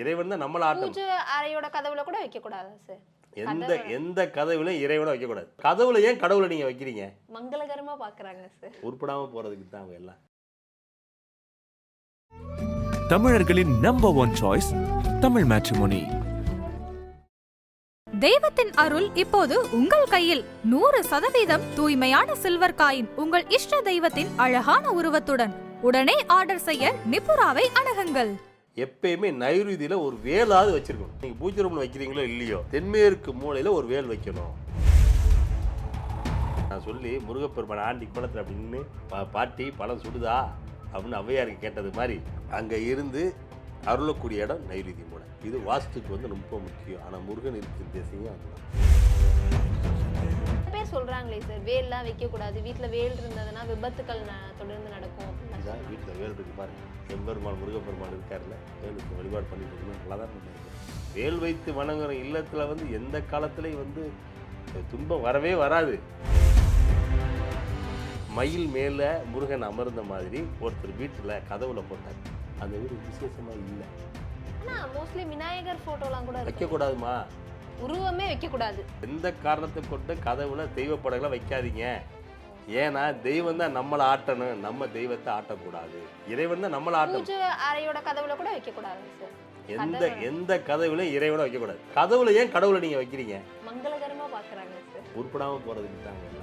இறைவன் தான் நம்மளை ஆட்டணும் பூஜை அறையோட கதவுல கூட வைக்க கூடாதா சார் எந்த எந்த கதவுலையும் இறைவனை வைக்கக்கூடாது. கதவுல ஏன் கடவுளை நீங்க வைக்கிறீங்க? மங்களகரமா பாக்குறாங்க சார் உருப்படாம போறதுக்கு தான் அவங்க எல்லாம். தமிழர்களின் number one choice Tamil matrimony தெய்வத்தின் அருள் இப்போது உங்கள் கையில். நூறு சதவீதம் தூய்மையான சில்வர் காயின் உங்கள் இஷ்ட தெய்வத்தின் அழகான உருவத்துடன். உடனே ஆர்டர் செய்ய நிபுராவை அணுகுங்கள். எப்பயுமே நைருதியில் ஒரு வேலாவது வச்சிருக்கணும். நீங்கள் பூஜை ரூமில் வைக்கிறீங்களோ இல்லையோ தென்மேற்கு மூலையில் ஒரு வேல் வைக்கணும். நான் சொல்லி முருகப்பெருமான் ஆண்டி குளத்தில் அப்படின்னு பா- பாட்டி பழம் சுடுதா அப்படின்னு ஔவையாருக்கு கேட்டது மாதிரி அங்கே இருந்து அருளக்கூடிய இடம் நைருதி மூலம் இது வாஸ்துக்கு வந்து ரொம்ப முக்கியம். ஆனால் முருகன் இருக்கிற தேசியம் அதுதான். சொல்றாங்களே சார் வேல்லாம் வைக்க கூடாது வீட்ல வேல் இருந்ததுன்னா விபத்துக்கள் தொடர்ந்து நடக்கும். இதான் வீட்டில் வேல் இருக்கு பாருங்க. எம்பெருமான் முருகப்பெருமான் இருக்காருல்ல வேலுக்கு வழிபாடு பண்ணிட்டு இருக்கணும் நல்லா தான் வேல் வைத்து வணங்குற இல்லத்தில் வந்து எந்த காலத்துலையும் வந்து துன்பம் வரவே வராது. மயில் மேலே முருகன் அமர்ந்த மாதிரி ஒருத்தர் வீட்டில் கதவுல போட்டார். அந்த வீடு விசேஷமாக இல்லை. ஆனா மோஸ்ட்லி விநாயகர் போட்டோலாம் கூட வைக்கக்கூடாதுமா? உருவமே வைக்க கூடாது எந்த காரணத்தை கொண்டு கதவுல தெய்வ படங்களை வைக்காதீங்க? ஏன்னா தெய்வம் தான் நம்மளை ஆட்டணும். நம்ம தெய்வத்தை ஆட்டக்கூடாது. இறைவன் தான் நம்மளை ஆட்டணும். பூஜை அறையோட கதவுல கூட வைக்க கூடாது சார். எந்த எந்த கதவுலையும் இறைவனை வைக்கக்கூடாது. கதவுல ஏன் கடவுளை நீங்க வைக்கிறீங்க? மங்களகரமா பாக்குறாங்க சார். உருப்படாம போறதுக்கு தாங்க.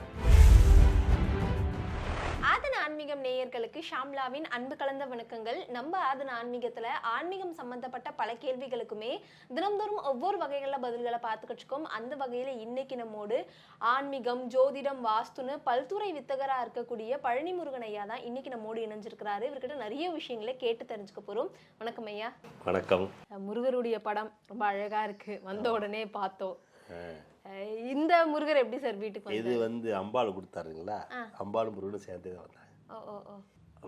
ஆன்மீகம் நேயர்களுக்கு ஷாம்லாவின் அன்பு கலந்த வணக்கங்கள். நம்ம ஆதன ஆன்மீகத்துல ஆன்மீகம் சம்பந்தப்பட்ட பல கேள்விகளுக்குமே தினம்தோறும் ஒவ்வொரு வகைகள பதில்களை பார்த்துக்கிட்டு இருக்கோம். அந்த வகையில இன்னைக்கு நம்மோடு ஆன்மீகம் ஜோதிடம் வாஸ்துன்னு பல்துறை வித்தகரா இருக்கக்கூடிய பழனி முருகன் ஐயா தான் இன்னைக்கு நம்மோடு இணைஞ்சிருக்கிறாரு. இவர்கிட்ட நிறைய விஷயங்களை கேட்டு தெரிஞ்சுக்க போறோம். வணக்கம் ஐயா. வணக்கம். முருகருடைய படம் ரொம்ப அழகா இருக்கு. வந்த உடனே பார்த்தோம். அஹ் இந்த முருகர் எப்படி சார் வீட்டுக்கு இது வந்து அம்பாள் கொடுத்தாருங்களா? அம்பாள் முருகனும் சேர்ந்தே தான் வந்தாங்க.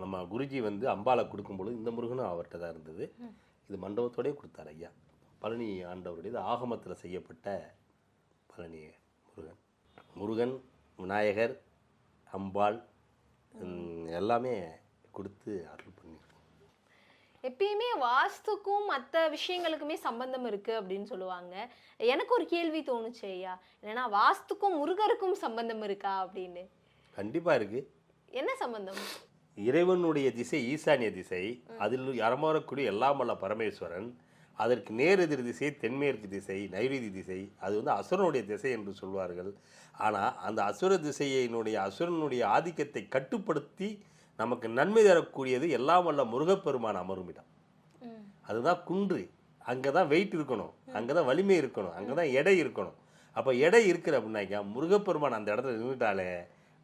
நம்ம குருஜி வந்து அம்பாளை கொடுக்கும்பொழுது இந்த முருகனும் அவர்கிட்ட தான் இருந்தது. இது மண்டபத்தோடயே கொடுத்தாரு ஐயா. பழனி ஆண்டவருடைய இது ஆகமத்தில் செய்யப்பட்ட பழனி முருகன். முருகன் விநாயகர் அம்பாள் எல்லாமே கொடுத்து அருள் பண்ணியிருக்கோம். எப்பயுமே வாஸ்துக்கும் மற்ற விஷயங்களுக்குமே சம்பந்தம் இருக்கு அப்படின்னு சொல்லுவாங்க. எனக்கு ஒரு கேள்வி தோணுச்சு ஐயா. என்னன்னா வாஸ்துக்கும் முருகருக்கும் சம்பந்தம் இருக்கா அப்படின்னு? கண்டிப்பாக இருக்குது என்ன சம்பந்தம்? இறைவனுடைய திசை ஈசானிய திசை அதில் அறமாறக்கூடிய எல்லாம் வல்ல பரமேஸ்வரன் அதற்கு நேரெதிர் திசை தென்மேற்கு திசை நைருதி திசை அது வந்து அசுரனுடைய திசை என்று சொல்வார்கள். ஆனால் அந்த அசுர திசையினுடைய அசுரனுடைய ஆதிக்கத்தை கட்டுப்படுத்தி நமக்கு நன்மை தரக்கூடியது எல்லாம் வல்ல முருகப்பெருமான் அமரும் இடம் அதுதான் குன்று. அங்கே தான் வெயிட் இருக்கணும். அங்கே தான் வலிமை இருக்கணும். அங்கே தான் எடை இருக்கணும். அப்போ எடை இருக்கிற அப்படின்னாக்கா முருகப்பெருமான் அந்த இடத்துல நின்றுட்டாலே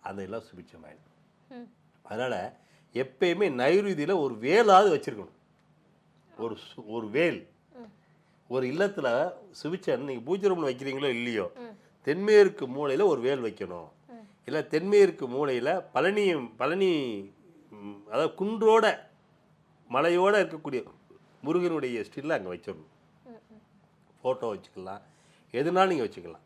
அந்த எல்லாம் சுபிச்சமாயிடும் அதனால் எப்பயுமே நைருதியில் ஒரு வேலாவது வச்சுருக்கணும். ஒரு சு- ஒரு வேல். ஒரு இல்லத்தில் சுவிச்சன் நீங்கள் பூஜை ரூமில் வைக்கிறீங்களோ இல்லையோ தென்மேற்கு மூலையில் ஒரு வேல் வைக்கணும். இல்லை தென்மேற்கு மூலையில் பழனி பழனி அதாவது குன்றோட மலையோட இருக்கக்கூடிய முருகனுடைய ஸ்டில்ல அங்கே வச்சிடணும். ஃபோட்டோ வச்சுக்கலாம். எதுனாலும் நீங்கள் வச்சுக்கலாம்.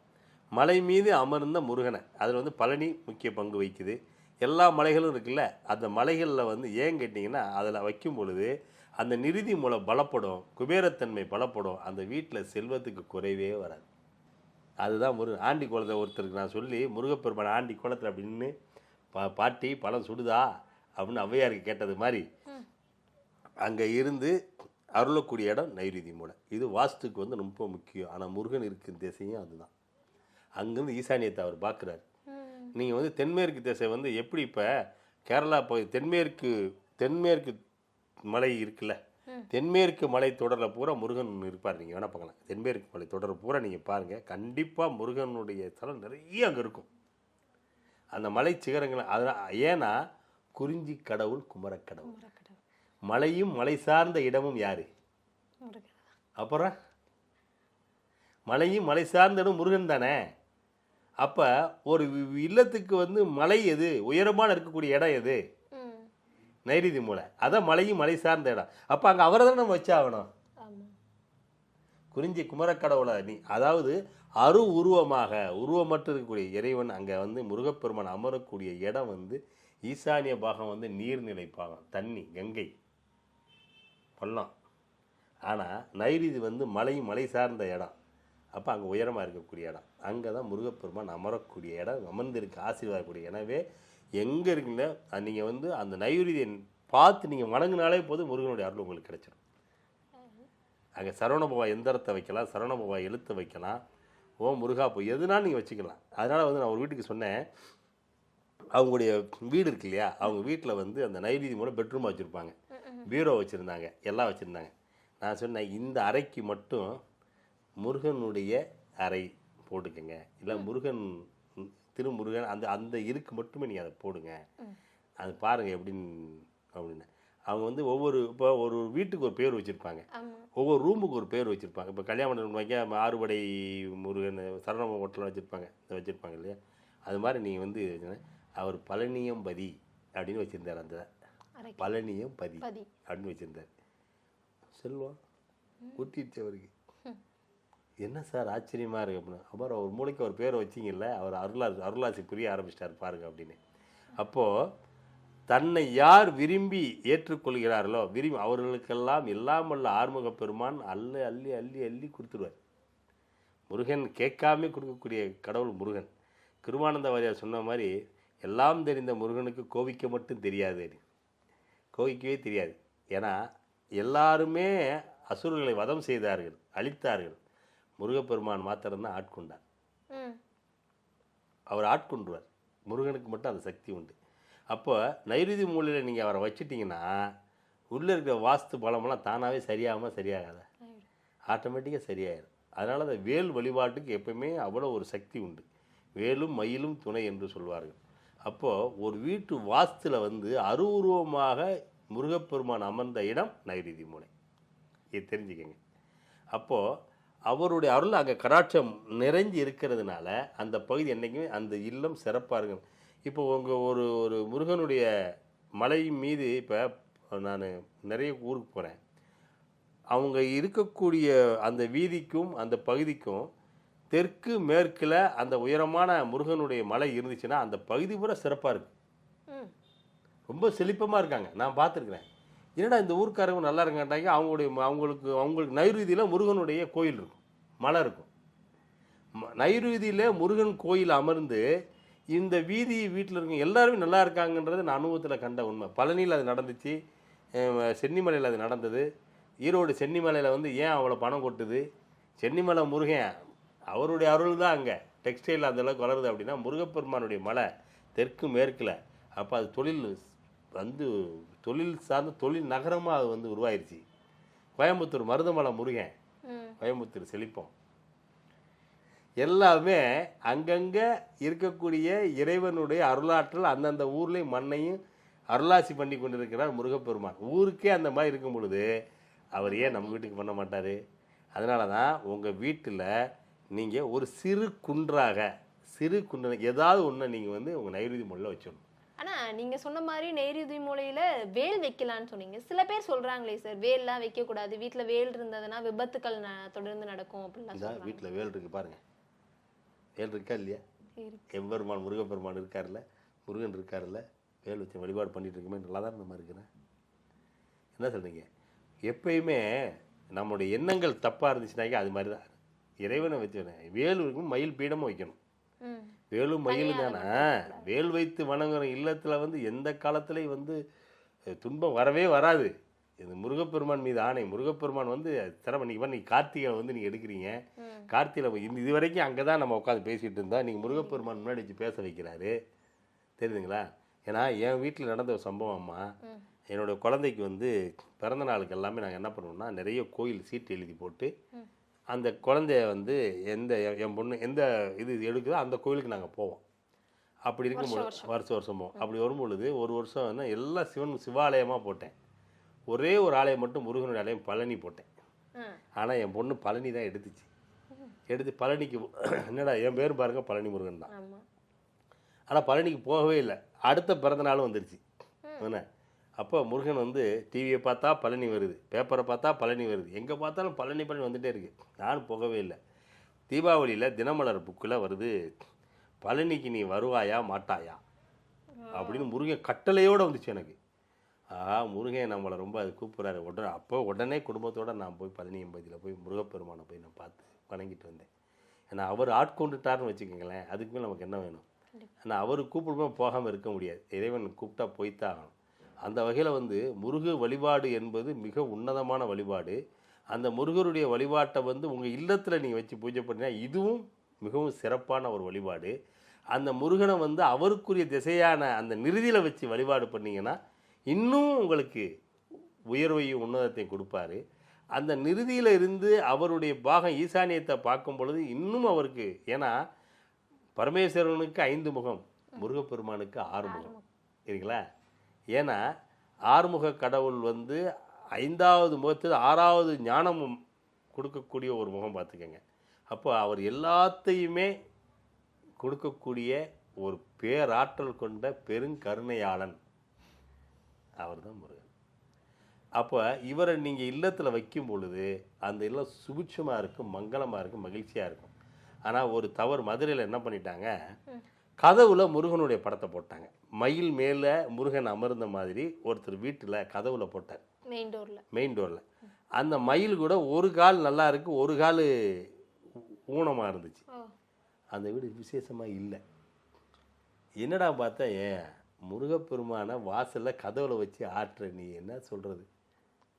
மலை மீது அமர்ந்த முருகனை. அதில் வந்து பழனி முக்கிய பங்கு வகிக்குது. எல்லா மலைகளும் இருக்குல்ல அந்த மலைகளில் வந்து ஏன் கேட்டிங்கன்னா அதில் வைக்கும் பொழுது அந்த நிருதி மூலம் பலப்படும் குபேரத்தன்மை பலப்படும் அந்த வீட்டில் செல்வத்துக்கு குறைவே வராது. அதுதான் முருகன் ஆண்டி குளத்தை ஒருத்தருக்கு நான் சொல்லி முருகப்பெருமான் ஆண்டி குளத்தில் அப்படின்னு பா பாட்டி பழம் சுடுதா? அப்படின்னு ஔவையாருக்கு கேட்டது மாதிரி அங்கே இருந்து அருளக்கூடிய இடம் நைருதி மூலை. இது வாஸ்துக்கு வந்து ரொம்ப முக்கியம். ஆனால் முருகன் இருக்கும் திசையும் அதுதான். அங்கேருந்து ஈசானியத்தை அவர் பார்க்குறாரு. நீங்கள் வந்து தென்மேற்கு திசை வந்து எப்படி இப்போ கேரளா போய் தென்மேற்கு தென்மேற்கு மலை இருக்குல்ல? தென்மேற்கு மலை தொடரில் பூரா முருகன் இருப்பார். நீங்கள் வேணால் பார்க்கலாம். தென்மேற்கு மலை தொடர் பூரா நீங்கள் பாருங்கள் கண்டிப்பாக முருகனுடைய தலம் நிறைய அங்கே இருக்கும். அந்த மலை சிகரங்கள் அதனால் ஏன்னா குறிஞ்சி கடவுள் குமரக்கடவுள். மலையும் மலை சார்ந்த இடமும் யாரு. அப்புறம்? மலையும் மலை சார்ந்த இடம் முருகன் தானே? அப்போ ஒரு இல்லத்துக்கு வந்து மலை எது? உயரமான இருக்கக்கூடிய இடம் எது. நைருதி மூலை. அதான் மலையும் மலை சார்ந்த இடம். அப்போ அங்கே அவரை தான் நம்ம வச்சாகணும் குறிஞ்சி குமரக்கடவுளை நீ அதாவது அரு உருவமாக உருவமற்று இருக்கக்கூடிய இறைவன் அங்கே வந்து முருகப்பெருமான் அமரக்கூடிய இடம் வந்து ஈசானிய பாகம் வந்து நீர்நிலை பாகம் தண்ணி கங்கை பள்ளம். ஆனால் நைருதி வந்து மலை மலை சார்ந்த இடம். அப்போ அங்கே உயரமாக இருக்கக்கூடிய இடம். அங்கே தான் முருகப்பெருமான் அமரக்கூடிய இடம் அமர்ந்திருக்க ஆசீர்வாதக்கூடிய. எனவே எங்கே இருக்கீங்களோ நீங்கள் வந்து அந்த நைருதியை பார்த்து நீங்கள் வணங்கினாலே போதும் முருகனுடைய அருள் உங்களுக்கு கிடைச்சிடும் அங்கே சரவணபவா எந்திரத்தை வைக்கலாம்? சரவணபவா எழுத்தை வைக்கலாம். ஓ முருகா போய் எதுனாலும் நீங்கள் வச்சுக்கலாம். அதனால் வந்து நான் ஒரு வீட்டுக்கு சொன்னேன். அவங்களுடைய வீடு இருக்கு இல்லையா? அவங்க வீட்டில் வந்து அந்த நைவேதி மூலம் பெட்ரூமாக வச்சுருப்பாங்க. பீரோ வச்சுருந்தாங்க. எல்லாம் வச்சுருந்தாங்க. நான் சொன்னேன் இந்த அறைக்கு மட்டும் முருகனுடைய அறை போட்டுக்கங்க. இல்லை முருகன் திருமுருகன் அந்த அந்த இருக்கு மட்டுமே நீங்கள் அதை போடுங்க. அது பாருங்கள் எப்படின்னு அப்படின்னு. அவங்க வந்து ஒவ்வொரு இப்போ ஒரு வீட்டுக்கு ஒரு பேர் வச்சுருப்பாங்க. ஒவ்வொரு ரூமுக்கு ஒரு பேர் வச்சுருப்பாங்க. இப்போ கல்யாண மண்டபம் வைக்க ஆறுபடை முருகன் சரண ஹோட்டலில் வச்சுருப்பாங்க. இதை வச்சுருப்பாங்க இல்லையா? அது மாதிரி நீங்கள் வந்து அவர் பழனியம்பதி அப்படின்னு வச்சுருந்தார் அந்த பழனியம்பதி பதி அப்படின்னு வச்சுருந்தார். செல்வம் ஊட்டிடுச்சு அவருக்கு. என்ன சார் ஆச்சரியமாக இருக்குது அப்படின்னு அப்புறம் ஒரு மூளைக்கு ஒரு பேரை வச்சிங்கல்ல அவர் அருளா அருளாசி புரிய ஆரம்பிச்சிட்டார் பாருங்க அப்படின்னு. அப்போது தன்னை யார் விரும்பி ஏற்றுக்கொள்கிறார்களோ விரும்பி அவர்களுக்கெல்லாம் இல்லாமல்ல ஆறுமுக பெருமான் அள்ளி அள்ளி அள்ளி அள்ளி கொடுத்துருவார். முருகன் கேட்காம கொடுக்கக்கூடிய கடவுள் முருகன். கிருமானந்த வாரியார் சொன்ன மாதிரி எல்லாம் தெரிந்த முருகனுக்கு கோவிக்க மட்டும் தெரியாது கோவிக்கவே தெரியாது. ஏன்னா எல்லாருமே அசுரர்களை வதம் செய்தார்கள் அழித்தார்கள். முருகப்பெருமான் மாத்திரம்தான் ஆட்கொண்டார். அவர் ஆட்கொண்டுவார். முருகனுக்கு மட்டும் அந்த சக்தி உண்டு. அப்போ நைருதி மூலையில் நீங்கள் அவரை வச்சிட்டிங்கன்னா உள்ளே இருக்கிற வாஸ்து பலமெல்லாம் தானாகவே சரியாகாமல் சரியாகாத. ஆட்டோமேட்டிக்காக சரியாயிடும் அதனால் அந்த வேல் வழிபாட்டுக்கு எப்பவுமே அவ்வளோ ஒரு சக்தி உண்டு. வேலும் மயிலும் துணை என்று சொல்வார்கள். அப்போது ஒரு வீட்டு வாஸ்துல வந்து அருவுருவமாக முருகப்பெருமான் அமர்ந்த இடம் நைருதி மூலை. இது தெரிஞ்சுக்கங்க. அப்போது அவருடைய அருள் அங்கே கடாட்சம் நிறைஞ்சு இருக்கிறதுனால அந்த பகுதி என்றைக்குமே அந்த இல்லம் சிறப்பாக இருக்கும். இப்போ உங்கள் ஒரு ஒரு முருகனுடைய மலை மீது இப்போ நான் நிறைய ஊருக்கு போகிறேன். அவங்க இருக்கக்கூடிய அந்த வீதிக்கும் அந்த பகுதிக்கும் தெற்கு மேற்கில் அந்த உயரமான முருகனுடைய மலை இருந்துச்சுன்னா அந்த பகுதி பூரா சிறப்பாக இருக்குது ரொம்ப செழிப்பமாக இருக்காங்க. நான் பார்த்துருக்குறேன். என்னடா இந்த ஊர்க்காரங்க நல்லா இருக்காட்டாங்க அவங்களுடைய அவங்களுக்கு அவங்களுக்கு நைருதியில் முருகனுடைய கோயில் இருக்கும். மலை இருக்கும். நைருதியில் முருகன் கோயில் அமர்ந்து இந்த வீதி வீட்டில் இருக்க எல்லாருமே நல்லா இருக்காங்கன்றது நான் அனுபவத்தில் கண்ட உண்மை. பழனியில் அது நடந்துச்சு. சென்னிமலையில் அது நடந்தது. ஈரோடு சென்னிமலையில் வந்து ஏன் அவ்வளோ பணம் கொட்டுது? சென்னிமலை முருகன் அவருடைய அருள் தான் அங்கே. டெக்ஸ்டைல் அந்த அளவுக்கு வளருது அப்படின்னா முருகப்பெருமானுடைய மலை தெற்கு மேற்கில். அப்போ அது தொழில் வந்து தொழில் சார்ந்த தொழில் நகரமாக அது வந்து உருவாயிருச்சு. கோயம்புத்தூர் மருதமலை முருகன். கோயம்புத்தூர் செழிப்போம். எல்லாமே அங்கங்கே இருக்கக்கூடிய இறைவனுடைய அருளாற்றல் அந்தந்த ஊர்லேயும் மண்ணையும் அருளாசி பண்ணி கொண்டிருக்கிறார் முருகப்பெருமான். ஊருக்கே அந்த மாதிரி இருக்கும் பொழுது அவர் ஏன் நம்ம வீட்டுக்கு பண்ண மாட்டார்? அதனால தான் உங்கள் வீட்டில் நீங்கள் ஒரு சிறு குன்றாக சிறு குன்று ஏதாவது ஒன்று நீங்கள் வந்து உங்கள் நைருதி மொழியில் வச்சிடணும். ஆனா நீங்க சொன்ன மாதிரி நெய்ருதி மூலையில வேல் வைக்கலாம்னு சொன்னீங்க. சில பேர் சொல்றாங்களே சார் வேல்லாம் வைக்க கூடாது வீட்ல வேல் இருந்ததுன்னா விபத்துக்கள் தொடர்ந்து நடக்கும் அப்படிலாம் வீட்டில் வேல் இருக்கு பாருங்க. வேல் இருக்கா இல்லையா. எம்பெருமான் முருகப்பெருமான் இருக்கார்ல முருகன் இருக்கார்ல வேல் வச்சு வழிபாடு பண்ணிட்டு இருக்குமே நல்லா தான் நம்ம இருக்கிறேன் என்ன சொல்றீங்க? எப்பயுமே நம்மளுடைய எண்ணங்கள் தப்பாக இருந்துச்சுனாக்கா அது மாதிரி தான் இறைவனை வச்சு வேல் இருக்கும் மயில் பீடமும் வைக்கணும். ம். வேலும் மயிலும் தானே? வேல் வைத்து வணங்குற இல்லத்தில் வந்து எந்த காலத்துலேயும் வந்து துன்பம் வரவே வராது. இது முருகப்பெருமான் மீது ஆணை. முருகப்பெருமான் வந்து திறமை நீங்கள் நீ கார்த்திகை வந்து நீங்கள் எடுக்கிறீங்க. கார்த்திகை இந்த இது வரைக்கும் அங்கே தான் நம்ம உட்காந்து பேசிகிட்டு இருந்தா நீங்கள் முருகப்பெருமான் முன்னாடி வச்சு பேச வைக்கிறாரு. தெரியுதுங்களா? ஏன்னா என் வீட்டில் நடந்த ஒரு சம்பவம் அம்மா. ம். என்னோட குழந்தைக்கு வந்து பிறந்த நாளுக்கு எல்லாமே நாங்கள் என்ன பண்ணுவோம்னா நிறைய கோயில் சீட்டு எழுதி போட்டு. அந்த குழந்தைய வந்து எந்த என் பொண்ணு எந்த இது எடுக்குதோ அந்த கோயிலுக்கு நாங்கள் போவோம். அப்படி இருக்கும்போது வருஷம். வருஷம் போவோம். அப்படி வரும்பொழுது ஒரு வருஷம் வந்து எல்லா சிவன் சிவாலயமாக போட்டேன். ஒரே ஒரு ஆலயம் மட்டும் முருகனுடைய ஆலயம் பழனி போட்டேன். ஆனால் என் பொண்ணு பழனி தான் எடுத்துச்சு. எடுத்து பழனிக்கு என்னடா என் பேர் பாருங்க பழனி முருகன் தான். ஆனால் பழனிக்கு போகவே இல்லை. அடுத்த பிறந்த நாளும் வந்துருச்சு. என்ன? அப்போ முருகன் வந்து டிவியை பார்த்தா பழனி வருது பேப்பரை பார்த்தா பழனி வருது. எங்கே பார்த்தாலும் பழனி பழனி வந்துட்டே இருக்கு. நானும் போகவே இல்லை. தீபாவளியில் தினமலர் புக்கில் வருது பழனிக்கு நீ வருவாயா மாட்டாயா? அப்படின்னு முருகன் கட்டளையோடு வந்துச்சு எனக்கு. ஆ முருகன் நம்மளை ரொம்ப அது கூப்பிட்றாரு. உடனே அப்போ உடனே குடும்பத்தோடு நான் போய் பழனி எண்பதில் போய் முருகப்பெருமானை போய் நான் பார்த்து வணங்கிட்டு வந்தேன். ஏன்னா அவர் ஆட்கொண்டுட்டார்னு வச்சுக்கோங்களேன் அதுக்குமே நமக்கு என்ன வேணும்? ஆனால் அவர் கூப்பிடுமே போகாமல் இருக்க முடியாது. இறைவன் கூப்பிட்டா போய்த்தான் ஆகணும். அந்த வகையில் வந்து முருக வழிபாடு என்பது மிக உன்னதமான வழிபாடு. அந்த முருகருடைய வழிபாட்டை வந்து உங்கள் இல்லத்தில் நீங்கள் வச்சு பூஜை பண்ணினா இதுவும் மிகவும் சிறப்பான ஒரு வழிபாடு. அந்த முருகனை வந்து அவருக்குரிய திசையான அந்த நிறுதியில் வச்சு வழிபாடு பண்ணீங்கன்னா இன்னும் உங்களுக்கு உயர்வையும் உன்னதத்தையும் கொடுப்பாரு. அந்த நிறுதியில் இருந்து அவருடைய பாகம் ஈசானியத்தை பார்க்கும் பொழுது இன்னும் அவருக்கு ஏன்னா பரமேஸ்வரனுக்கு ஐந்து முகம் முருகப்பெருமானுக்கு ஆறு முகம். இருக்குங்களா ஏன்னா ஆறுமுக கடவுள் வந்து ஐந்தாவது முகத்தில் ஆறாவது ஞானமும் கொடுக்கக்கூடிய ஒரு முகம் பார்த்துக்கோங்க. அப்போ அவர் எல்லாத்தையுமே கொடுக்கக்கூடிய ஒரு பேராற்றல் கொண்ட பெருங்கருணையாளன் அவர் தான் முருகன். அப்போ இவரை நீங்கள் இல்லத்தில் வைக்கும் பொழுது அந்த இல்லம் சுபிட்சமாக இருக்கும் மங்களமாக இருக்கும் மகிழ்ச்சியாக இருக்கும். ஆனால் ஒரு தவறு மதுரையில் என்ன பண்ணிட்டாங்க? கதவுல முருகனுடைய படத்தை போட்டாங்க. மயில் மேலே முருகன் அமர்ந்த மாதிரி ஒருத்தர் வீட்டில் கதவுல போட்டார். மெயின் டோர்ல மெயின் டோரில் அந்த மயில் கூட ஒரு கால் நல்லா இருக்கு ஒரு கால் ஊனமாக இருந்துச்சு. அந்த வீடு விசேஷமாக இல்லை. என்னடா பார்த்தா ஏன் முருகப்பெருமான வாசலில் கதவுல வச்சு ஆட்டுற நீ என்ன சொல்கிறது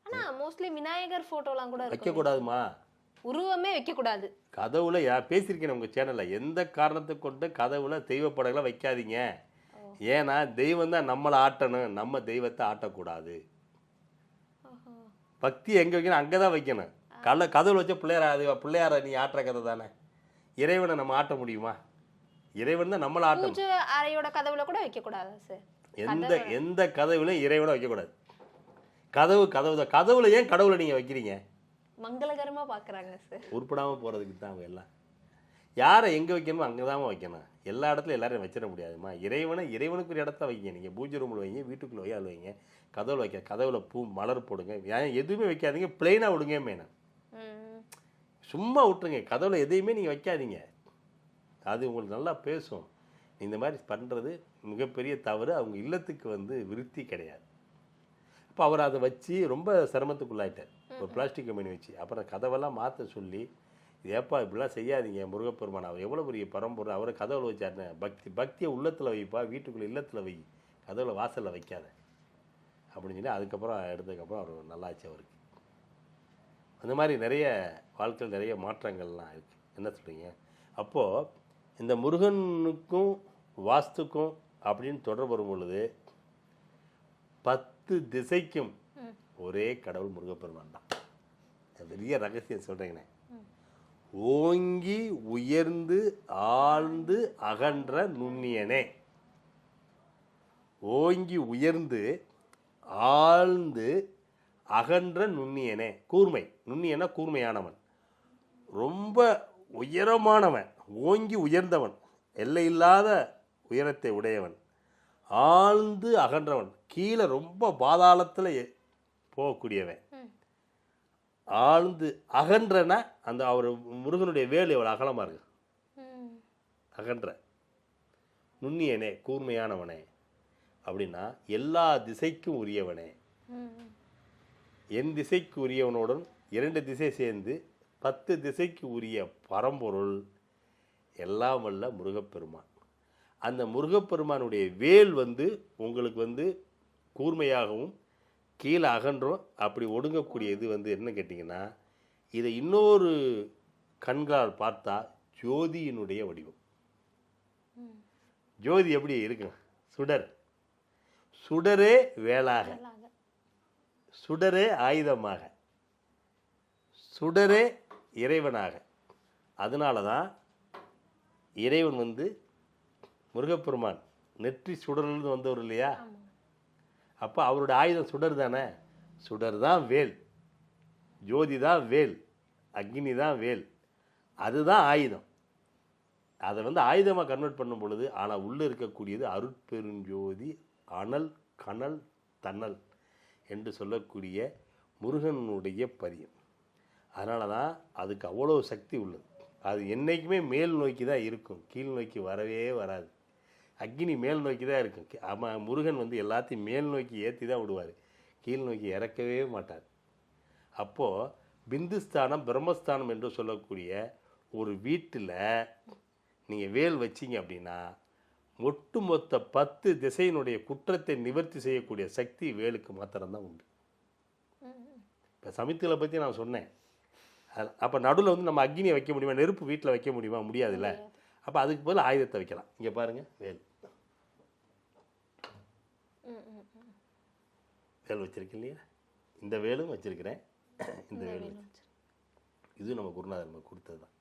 ஆனா மோஸ்ட்லி விநாயகர் போட்டோலாம் கூட வைக்கக்கூடாதுமா? உருவமே வைக்க கூடாது கதவுல யா பேசியிருக்கேன் உங்கள் சேனலில் எந்த காரணத்தை கொண்டு கதவுல தெய்வ படங்களை வைக்காதீங்க ஏன்னா தெய்வம் தான் நம்மளை ஆட்டணும். நம்ம தெய்வத்தை ஆட்டக்கூடாது. பக்தி எங்கே வைக்கணும்? அங்கே தான் வைக்கணும். கல்ல கதவுல வச்ச பிள்ளையார அது பிள்ளையார நீ ஆட்டுற கதை தானே? இறைவனை நம்ம ஆட்ட முடியுமா? இறைவன் தான் நம்மளை ஆட்டணும் பூஜை அறையோட கதவுல கூட வைக்க கூடாதா சார் எந்த எந்த கதவுலையும் இறைவனை வைக்கக்கூடாது. கதவு கதவு தான். கதவுல ஏன் கடவுளை நீங்கள் வைக்கிறீங்க? மங்களகரமா பாக்குறாங்க சார் உருப்படாமல் போகிறதுக்கு தான் அவங்க எல்லாம். யாரை எங்கே வைக்கணுமோ அங்கே தான் வைக்கணும். எல்லா இடத்துலையும் எல்லாரையும் வச்சிட முடியாதும்மா. இறைவனை இறைவனுக்குரிய இடத்த வைங்க. நீங்கள் பூஜை ரூமில் வைங்க வீட்டுக்குள்ளே வையால் வைங்க. கதவுல வைக்க கதவுல பூ மலர் போடுங்க. ஏன் எதுவுமே வைக்காதீங்க பிளெயினாக விடுங்க மேனம் ம். சும்மா விட்டுருங்க. கதவுல எதையுமே நீங்கள் வைக்காதீங்க. அது உங்களுக்கு நல்லா பேசும். இந்த மாதிரி பண்ணுறது மிகப்பெரிய தவறு. அவங்க இல்லத்துக்கு வந்து விருத்தி கிடையாது. அப்போ அவர் அதை வச்சு ரொம்ப சிரமத்துக்குள்ளாயிட்டார். ஒரு பிளாஸ்டிக் கம்பெனி வச்சு. அப்புறம் கதவெல்லாம் மாற்ற சொல்லி ஏப்பா இப்படிலாம் செய்யாதீங்க முருகப்பெருமான் அவர் எவ்வளோ பெரிய பரம்பொருள் அவரை கதவுல வச்சாருன்னு. பக்தி பக்தியை உள்ளத்தில் வைப்பா வீட்டுக்குள்ளே இல்லத்தில் வை. கதவுல வாசலில் வைக்காத. அப்படின்னு சொல்லி அதுக்கப்புறம் எடுத்ததுக்கப்புறம் அவர் நல்லாச்சு அவருக்கு. அந்த மாதிரி நிறைய வாழ்க்கையில் நிறைய மாற்றங்கள்லாம் இருக்குது என்ன சொல்கிறீங்க அப்போது இந்த முருகனுக்கும் வாஸ்துக்கும் அப்படின்னு தொடர்பு வரும் பொழுது பத்து திசைக்கும் ஒரே கடவுள் முருகப்பெருமான் தான். பெரிய ரகசியம் சொல்கிறேங்கண்ணே ஓங்கி உயர்ந்து ஆழ்ந்து அகன்ற நுண்ணியனே. ஓங்கி உயர்ந்து ஆழ்ந்து அகன்ற நுண்ணியனே. கூர்மை. நுண்ணியனா கூர்மையானவன். ரொம்ப உயரமானவன். ஓங்கி உயர்ந்தவன். எல்லையில்லாத உயரத்தை உடையவன். ஆழ்ந்து அகன்றவன். கீழே ரொம்ப பாதாளத்தில் போகக்கூடியவன். ஆழ்ந்து அகன்றனா அந்த அவர் முருகனுடைய வேல் எவ்வளோ அகலமாக இருக்கு? அகன்ற. நுண்ணியனே கூர்மையானவனே. அப்படின்னா எல்லா திசைக்கும் உரியவனே. என் திசைக்கு உரியவனுடன் இரண்டு திசை சேர்ந்து பத்து திசைக்கு உரிய பரம்பொருள் எல்லாம் வல்ல முருகப்பெருமான். அந்த முருகப்பெருமானுடைய வேல் வந்து உங்களுக்கு வந்து கூர்மையாகவும் கீழே அகன்றும். அப்படி ஒடுங்கக்கூடிய இது வந்து என்ன கேட்டிங்கன்னா இதை இன்னொரு கண்களால் பார்த்தா ஜோதியினுடைய வடிவம். ஜோதி எப்படி இருக்குங்க? சுடர். சுடரே வேளாக. சுடரே ஆயுதமாக. சுடரே இறைவனாக. அதனால தான் இறைவன் வந்து முருகப்பெருமான் நெற்றி சுடர்லேருந்து வந்தவர் இல்லையா? அப்போ அவரோட ஆயுதம் சுடர் தானே? சுடர் தான் வேல். ஜோதி தான் வேல். அக்னி தான் வேல். அதுதான் ஆயுதம். அதை வந்து ஆயுதமாக கன்வெர்ட் பண்ணும் பொழுது ஆனால் உள்ளே இருக்கக்கூடியது அருட்பெருஞ்சோதி அனல் கனல் தன்னல் என்று சொல்லக்கூடிய முருகனுடைய பதியம் அதனால தான் அதுக்கு அவ்வளோ சக்தி உள்ளது. அது என்றைக்குமே மேல் நோக்கி தான் இருக்கும். கீழ் நோக்கி வரவே வராது. அக்னி மேல் நோக்கி தான் இருக்கும். கி- ஆமா முருகன் வந்து எல்லாத்தையும் மேல் நோக்கி ஏற்றி தான் விடுவார். கீழ் நோக்கி இறக்கவே மாட்டார். அப்போது பிந்துஸ்தானம் பிரம்மஸ்தானம் என்று சொல்லக்கூடிய ஒரு வீட்டில் நீங்கள் வேல் வச்சீங்க அப்படின்னா ஒட்டுமொத்த பத்து திசையினுடைய குற்றத்தை நிவர்த்தி செய்யக்கூடிய சக்தி வேலுக்கு மாத்திரம்தான் உண்டு. இப்போ சமித்துகளை பற்றி நான் சொன்னேன். அப்போ நடுவில் வந்து நம்ம அக்னியை வைக்க முடியுமா? நெருப்பு வீட்டில் வைக்க முடியுமா? முடியாதுல்ல. அப்போ அதுக்கு பதில் ஆயுதத்தை வைக்கலாம். இங்கே பாருங்கள் வேல். வேல் வச்சிருக்கேன் இல்லையா? இந்த வேலும் வச்சிருக்கிறேன். இந்த வேலும் வச்சிருக்கேன். இது நம்ம குருநாதர் நமக்கு கொடுத்தது தான்.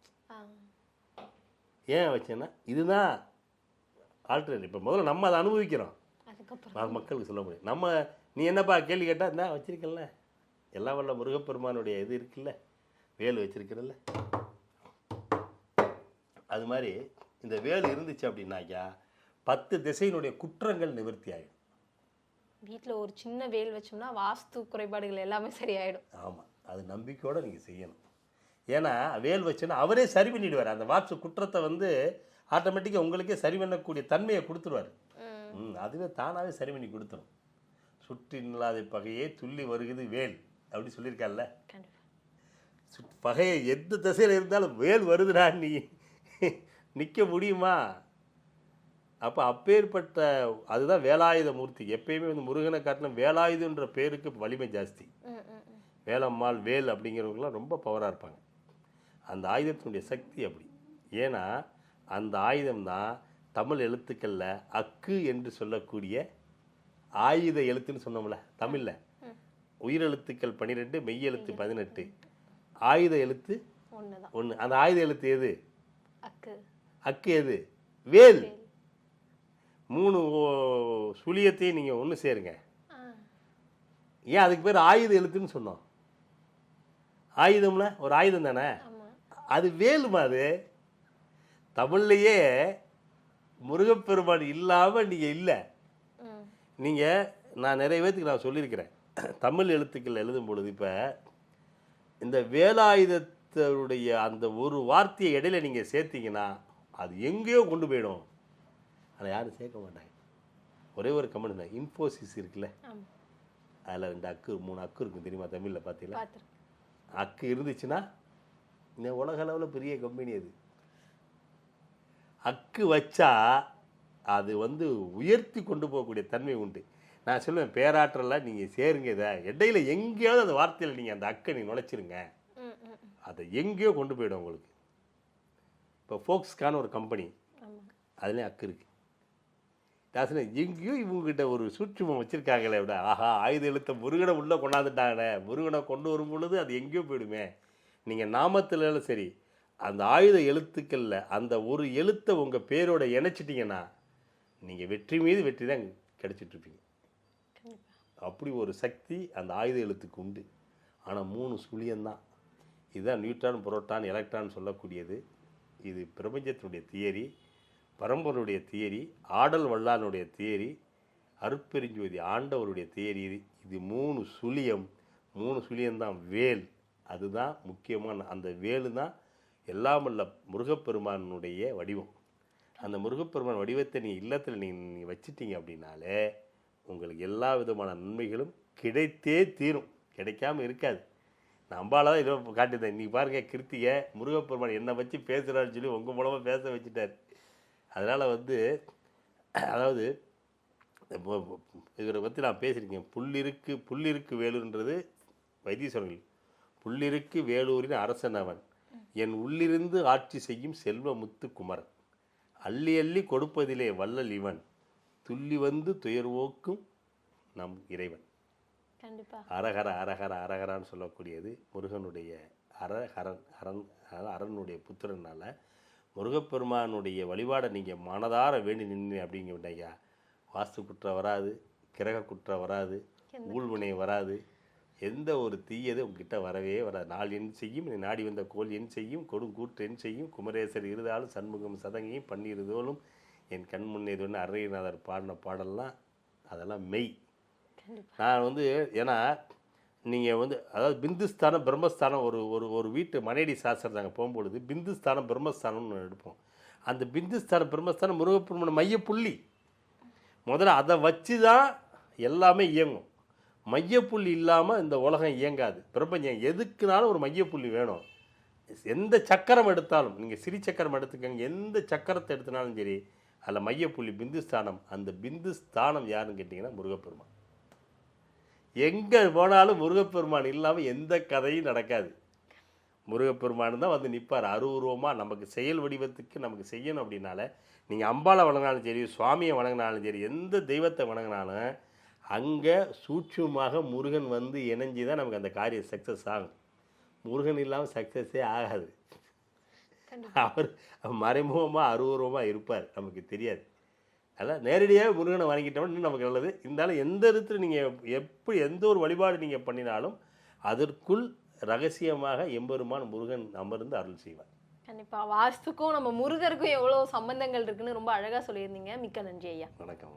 ஏன் வச்சேன்னா இதுதான் ஆல்டர்னேட் இப்போ முதல்ல நம்ம அதை அனுபவிக்கிறோம். மக்களுக்கு சொல்ல முடியும். நம்ம நீ என்னப்பா கேள்வி கேட்டால் இந்த வச்சிருக்கல எல்லாம் வல்ல முருகப்பெருமானுடைய இது இருக்குல்ல? வேல் வச்சிருக்கிறல்ல? அது மாதிரி இந்த வேல் இருந்துச்சு அப்படின்னாக்கா பத்து திசையினுடைய குற்றங்கள் நிவர்த்தி ஆகிடும் வீட்ல ஒரு சின்ன வேல் வச்சோம்னா வாஸ்து குறைபாடுகள் எல்லாமே சரியாயிடும். ஆமாம் அது நம்பிக்கையோடு நீங்கள் செய்யணும். ஏன்னா வேல் வச்சுன்னா அவரே சரி பண்ணிடுவார். அந்த வாட்சு குற்றத்தை வந்து ஆட்டோமேட்டிக்காக உங்களுக்கே சரி பண்ணக்கூடிய தன்மையை கொடுத்துருவார். ம். அதுவே தானாகவே சரி பண்ணி கொடுத்துரும். சுற்றி நில்லாத பகையே துள்ளி வருகுது வேல் அப்படி சுட்- பகையை எந்த திசையில் இருந்தாலும் வேல் வருதுடா நீ. நிற்க முடியுமா? அப்போ அப்பேற்பட்ட அதுதான் வேலாயுத மூர்த்தி. எப்பயுமே வந்து முருகனை காட்டிலும் வேலாயுதன்ற பேருக்கு வலிமை ஜாஸ்தி. வேலம்மாள் வேல் அப்படிங்கிறவங்களாம் ரொம்ப பவராக இருப்பாங்க. அந்த ஆயுதத்தினுடைய சக்தி அப்படி. ஏன்னா அந்த ஆயுதம் தான் தமிழ் எழுத்துக்களில் அக்கு என்று சொல்லக்கூடிய ஆயுத எழுத்துன்னு சொன்னோம்ல தமிழில். உயிரெழுத்துக்கள் பன்னிரெண்டு மெய்யெழுத்து பதினெட்டு. ஆயுத எழுத்து ஒன்று அந்த ஆயுத எழுத்து எது? அக்கு. அக்கு எது? வேல். மூணு சுழியத்தையும் நீங்கள் ஒன்று சேருங்க. ஏன் அதுக்கு பேர் ஆயுத எழுத்துன்னு சொன்னோம். ஆயுதம்ல ஒரு ஆயுதம் தானே? அது வேலுமா அது? தமிழ்லையே முருகப்பெருமான் இல்லாமல் நீங்கள் இல்லை. நீங்கள் நான் நிறைய பேத்துக்கு நான் சொல்லியிருக்கிறேன். தமிழ் எழுத்துக்கள் எழுதும் பொழுது இப்போ இந்த வேலாயுதத்தருடைய அந்த ஒரு வார்த்தையை இடையில நீங்கள் சேர்த்தீங்கன்னா அது எங்கேயோ கொண்டு போயிடும். அதை யாரும் சேர்க்க மாட்டாங்க. ஒரே ஒரு கமெண்ட் தான் இன்ஃபோசிஸ் இருக்குல்ல? அதில் ரெண்டு அக்கு மூணு அக்கு இருக்கும் தெரியுமா தமிழில் பார்த்தீங்களா அக்கு இருந்துச்சுன்னா இந்த உலக அளவில் பெரிய கம்பெனி அது. அக்கு வச்சா அது வந்து உயர்த்தி கொண்டு போகக்கூடிய தன்மை உண்டு. நான் சொல்லுவேன் பேராற்றலாம் நீங்கள் சேருங்க இதை. இடையில எங்கேயாவது அந்த வார்த்தையில் நீங்கள் அந்த அக்கை நீங்கள் நுழைச்சிருங்க. அதை எங்கேயோ கொண்டு போயிடும் உங்களுக்கு. இப்போ ஃபோக்ஸ்கான ஒரு கம்பெனி அதுலேயும் அக்கு இருக்கு. தாசனே எங்கேயோ இவங்ககிட்ட ஒரு சூட்சுமம் வச்சுருக்காங்களே விட ஆஹா ஆயுத எழுத்த முருகனை உள்ளே கொண்டாந்துட்டாங்களே முருகனை கொண்டு வரும் பொழுது அது எங்கேயோ போயிடுமே. நீங்கள் நாமத்தில் சரி அந்த ஆயுத எழுத்துக்களில் அந்த ஒரு எழுத்தை உங்கள் பேரோட இணைச்சிட்டிங்கன்னா நீங்கள் வெற்றி மீது வெற்றி தான் கிடச்சிட்ருப்பீங்க. அப்படி ஒரு சக்தி அந்த ஆயுத எழுத்துக்கு உண்டு. ஆனால் மூணு சுழியம்தான் இதுதான் நியூட்ரான் புரோட்டான் எலக்ட்ரான் சொல்லக்கூடியது. இது பிரபஞ்சத்தினுடைய தியரி. பரம்பருடைய தியரி ஆடல் வல்லானுடைய தியரி அருட்பெருஞ்சோதி ஆண்டவருடைய தியரி இது இது மூணு சுழியம் மூணு சுழியம்தான் வேல். அதுதான் முக்கியமான அந்த வேலு தான் எல்லாம் உள்ள முருகப்பெருமானுடைய வடிவம். அந்த முருகப்பெருமான் வடிவத்தை நீ இல்லத்தில் நீ வச்சிட்டீங்க அப்படின்னாலே உங்களுக்கு எல்லா விதமான நன்மைகளும் கிடைத்தே தீரும். கிடைக்காம இருக்காது. நான் அம்பால தான் இதை காட்டியிருந்தேன். இன்றைக்கி பாருங்க கிருத்திகை முருகப்பெருமான் என்னை வச்சு பேசுகிறான்னு சொல்லி உங்கள் மூலமாக பேச வச்சுட்டார். அதனால் வந்து அதாவது இவரை பற்றி நான் பேசியிருக்கேன். புல்லிருக்கு புல்லிருக்கு வேலுன்றது வைத்தீஸ்வரன் புல்லிருக்கு வேலூரின் அரசன் அவன். என் உள்ளிருந்து ஆட்சி செய்யும் செல்வமுத்து குமரன். அள்ளி அள்ளி கொடுப்பதிலே வள்ளல் இவன். துள்ளி வந்து துயர்வோக்கும் நம் இறைவன். கண்டிப்பா. அரகர அரகர அரகரான்னு சொல்லக்கூடியது முருகனுடைய அரஹரன் அரண் அதாவது அரனுடைய புத்திரனால முருகப்பெருமானுடைய வழிபாடை நீங்கள் மனதார வேண்டி நின்று அப்படிங்கிட்டீங்க வாஸ்து குற்றம் வராது கிரக குற்றம் வராது ஊழ்வினை வராது. எந்த ஒரு தீயது உங்ககிட்ட வரவே வராது. நாள் என் செய்யும் நாடி வந்த கோல் என் செய்யும் கொடுங்கூற்று என் செய்யும் குமரேசர் இருதாலும் சண்முகம் சதங்கையும் பன்னிருதோலும் என் கண் முன்னே இது அருணகிரிநாதர் பாடின பாடல்லாம் அதெல்லாம் மெய். நான் வந்து ஏன்னா நீங்கள் வந்து அதாவது பிந்துஸ்தானம் பிரம்மஸ்தானம் ஒரு ஒரு ஒரு வீட்டு மனையடி சாஸ்திரம் நாங்கள் போகும்பொழுது பிந்துஸ்தானம் பிரம்மஸ்தானம்னு எடுப்போம். அந்த பிந்துஸ்தானம் பிரம்மஸ்தானம் முருகப்பெருமான மையப்புள்ளி. முதல்ல அதை வச்சு தான் எல்லாமே இயங்கும். மையப்புள்ளி இல்லாமல் இந்த உலகம் இயங்காது. பிரபஞ்சம் எதுக்குனாலும் ஒரு மையப்புள்ளி வேணும். எந்த சக்கரம் எடுத்தாலும் நீங்கள் சிறி சக்கரம் எடுத்துக்கங்க எந்த சக்கரத்தை எடுத்தினாலும் சரி அதில் மையப்புள்ளி பிந்துஸ்தானம். அந்த பிந்துஸ்தானம் யாருன்னு கேட்டிங்கன்னா முருகப்பெருமான். எங்கே போனாலும் முருகப்பெருமான் இல்லாமல் எந்த கதையும் நடக்காது. முருகப்பெருமான் தான் வந்து நிற்பார் அருவுருவமாக நமக்கு செயல் வடிவத்துக்கு நமக்கு செய்யணும் அப்படின்னால நீங்கள் அம்பாளை வணங்கினாலும் சரி சுவாமியை வணங்கினாலும் சரி எந்த தெய்வத்தை வணங்கினாலும் அங்கே சூட்சுமாக முருகன் வந்து இணைஞ்சி தான் நமக்கு அந்த காரியம் சக்ஸஸ் ஆகும். முருகன் இல்லாமல் சக்ஸஸே ஆகாது. அவர் மறைமுகமாக அருவுருவமாக இருப்பார் நமக்கு தெரியாது. அதான் நேரடியாக முருகனை வணங்கிட்டோம்னா நமக்கு நல்லது. இருந்தாலும் எந்த இடத்துல நீங்கள் எப்படி எந்த ஒரு வழிபாடு நீங்கள் பண்ணினாலும் அதற்குள் ரகசியமாக எம்பெருமான் முருகன் அமர்ந்து அருள் செய்வார். கண்டிப்பா. வாஸ்துக்கும் நம்ம முருகருக்கும் எவ்வளவு சம்பந்தங்கள் இருக்குன்னு ரொம்ப அழகா சொல்லியிருந்தீங்க. மிக்க நன்றி ஐயா. வணக்கம்.